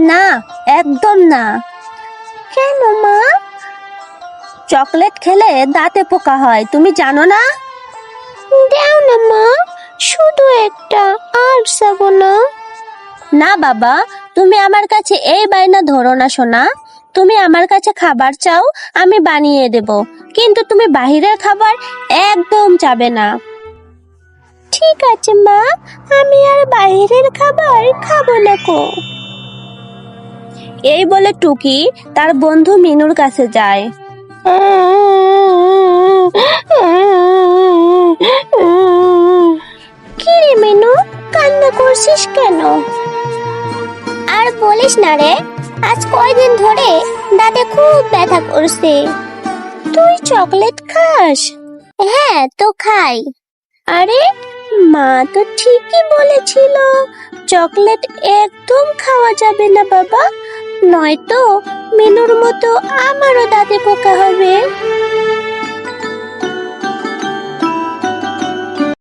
না একদম না। কেন মা? চকলেট খেলে দাঁতে পোকা হয় তুমি জানো না? দাও না মা। শুধু একটা আর যাব না। না বাবা তুমি আমার কাছে এই বায়না ধরো না সোনা। তুমি আমার কাছে খাবার চাও আমি বানিয়ে দেব। কিন্তু তুমি বাহিরের খাবার একদম চাবে না। ঠিক আছে মা। আমি আর বাইরের খাবার খাব না কো। এই বলে টুকি তার বন্ধু মিনুর কাছে যায়। কি রে মিনু কান্না করছিস কেন? আর বলিস না রে আজ কয়দিন ধরে দাঁতে খুব ব্যথা করছে। তুই চকলেট খাস? হ্যাঁ তো খাই। আরে মা তো ঠিকই বলেছিল চকলেট একদম খাওয়া যাবে না বাবা। নয়তো মেনুর মতো আমারও দাঁতে পোকা হবে।